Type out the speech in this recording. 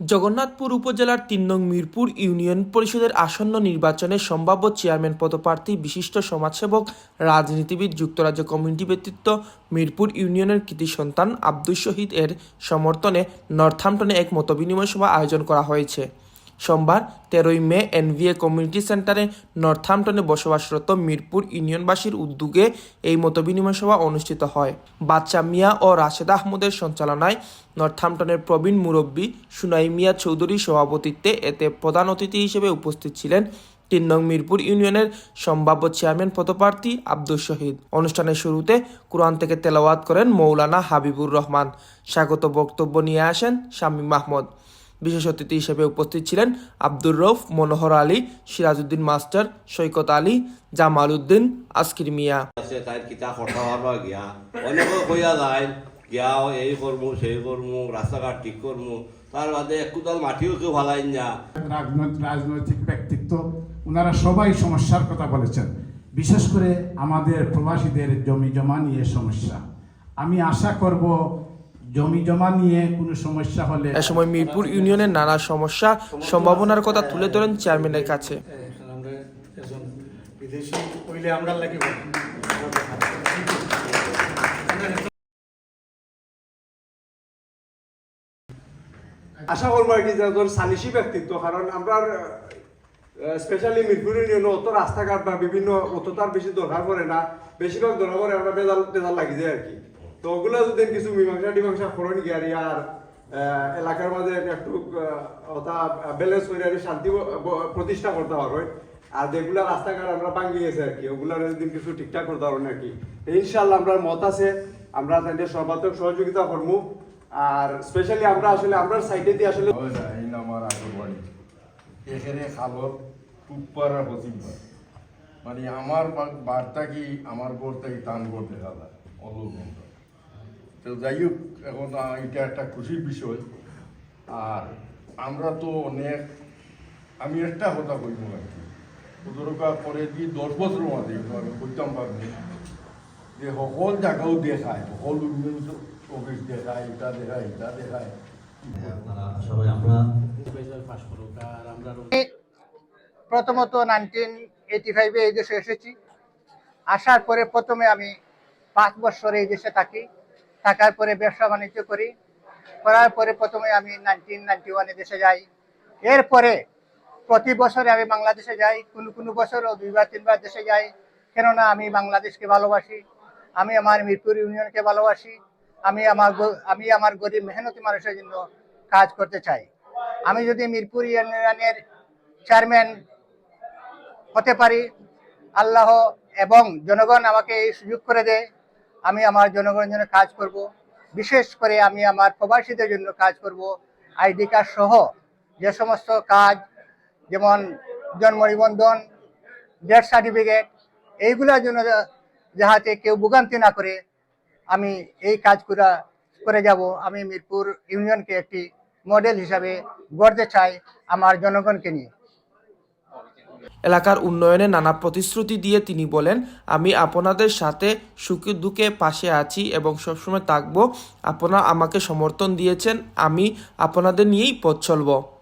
জগন্নাথপুর উপজেলার তিন নং মিরপুর ইউনিয়ন পরিষদের আসন্ন নির্বাচনে সম্ভাব্য চেয়ারম্যান পদপ্রার্থী, বিশিষ্ট সমাজসেবক, রাজনীতিবিদ, যুক্তরাজ্য কমিউনিটি ব্যক্তিত্ব, মিরপুর ইউনিয়নের কৃতি সন্তান আব্দুল শহীদ এর সমর্থনে নর্থহ্যাম্পটনে এক মতবিনিময় সভা আয়োজন করা হয়েছে। সোমবার তেরোই মে এনভিএ কমিউনিটি সেন্টারে নর্থহ্যাম্পটনে বসবাসরত মিরপুর ইউনিয়নবাসীর উদ্যোগে এই মতবিনিময় সভা অনুষ্ঠিত হয়। বাচ্চা মিয়া ও রাশেদ আহমদের সঞ্চালনায় নর্থহ্যাম্পটনের প্রবীণ মুরব্বী সুনাই মিয়া চৌধুরীর সভাপতিত্বে এতে প্রধান অতিথি হিসেবে উপস্থিত ছিলেন তিন নং মিরপুর ইউনিয়নের সম্ভাব্য চেয়ারম্যান পদপ্রার্থী আব্দুল শহীদ। অনুষ্ঠানের শুরুতে কোরআন থেকে তেলাওয়াত করেন মৌলানা হাবিবুর রহমান। স্বাগত বক্তব্য নিয়ে আসেন শামীম মাহমুদ বিশেষ অতিথি হিসেবে উপস্থিত ছিলেন আব্দুর রৌফ মনোহর আলী সিরাজউদ্দিন মাস্টার সৈকত আলী জামাল উদ্দিন আজকির মিয়া। গিয়া এই সেই করমু রাস্তাঘাট ঠিক করমু। তার বাদে একদাল মাটিও কেউ ভালাই না। রাজনৈতিক রাজনৈতিক ব্যক্তিত্ব ওনারা সবাই সমস্যার কথা বলেছেন। বিশেষ করে আমাদের প্রবাসীদের জমি জমা নিয়ে সমস্যা। আমি আশা করব জমি জমা নিয়ে কোনো সমস্যা হলে এ সময় মিরপুর ইউনিয়নের নানা সমস্যা সম্ভাবনার কথা তুলে ধরেন চেয়ারম্যানের কাছে। আমরা একজন বিদেশি হইলে আমরা লাগে আশা করব আর কি যে একজন সালিসি ব্যক্তিত্ব কারণ আমরা স্পেশালি মিরপুর ইউনিয়নে অত রাস্তাঘাট বা বিভিন্ন অত তার বেশি দরকার পড়ে না। বেশিরভাগ দরকার পড়ে আমরা বেজাল বেজাল লাগি যায় আর কি। তো ওগুলো যদি কিছু মীমাংসা টিমাংসা করেন কি আর এলাকার মাঝে একটু ওটা ব্যালেন্স করে আর শান্তি প্রতিষ্ঠা করতে পারবে। আর যেগুলা রাস্তাঘাট আমরা ভাঙ্গি গেছে আর কি, ওগুলা যদি কিছু ঠিকঠাক করতে পারবেন আর কি ইনশাল্লাহ আমরা মত আছে, আমরা তাদের সর্বাত্মক সহযোগিতা করব আর স্পেশালি আমরা আসলে আমরা সাইডে দিয়ে আসলে আমার এখানে পশ্চিমবার মানে আমার বা- বাড়টা কি, আমার ঘর থেকে টান করতে দাদা অলৌকিক তো যাই হোক এখন এটা একটা খুশির বিষয়। আর আমরা তো অনেক আমি একটা কথা কইব আর কি। দরকার পরে দি দশ বছর মাঝে আমি কইতাম পারব যে সকল জায়গাও দেখায় সকল উন্নয়ন অফিস দেখায় এটা দেখায় এটা দেখায়। সবাই আমরা প্রথমত নাইনটিন এইটি ফাইভে এই দেশে এসেছি। আসার পরে প্রথমে আমি পাঁচ বছর এই দেশে থাকি। থাকার পরে ব্যবসা বাণিজ্য করি। করার পরে প্রথমে আমি নাইনটিন নাইনটি ওয়ানে দেশে যাই। এরপরে প্রতি বছরে আমি বাংলাদেশে যাই। কোনো কোনো বছরও দুইবার, তিনবার দেশে যাই। কেননা আমি বাংলাদেশকে ভালোবাসি। আমি আমার মিরপুর ইউনিয়নকে ভালোবাসি। আমি আমার আমি আমার গরিব, মেহনতি মানুষের জন্য কাজ করতে চাই। আমি যদি মিরপুর ইউনিয়নের চেয়ারম্যান হতে পারি, আল্লাহ এবং জনগণ আমাকে এই সুযোগ করে দেয়। আমি আমার জনগণের জন্য কাজ করব। বিশেষ করে আমি আমার প্রবাসীদের জন্য কাজ করব। আইডি কার্ড সহ যে সমস্ত কাজ, যেমন জন্ম নিবন্ধন ডেথ সার্টিফিকেট এইগুলোর জন্য যাহাতে কেউ ভোগান্তি না করে, আমি এই কাজ করা, করে যাব। আমি মিরপুর ইউনিয়নকে একটি মডেল হিসাবে গড়তে চাই আমার জনগণকে নিয়ে। এলাকার উন্নয়নে নানা প্রতিশ্রুতি দিয়ে তিনি বলেন, আমি আপনাদের সাথে সুখে দুঃখে পাশে আছি এবং সবসময় থাকব। আপনারা আমাকে সমর্থন দিয়েছেন। আমি আপনাদের নিয়েই পথ চলবো।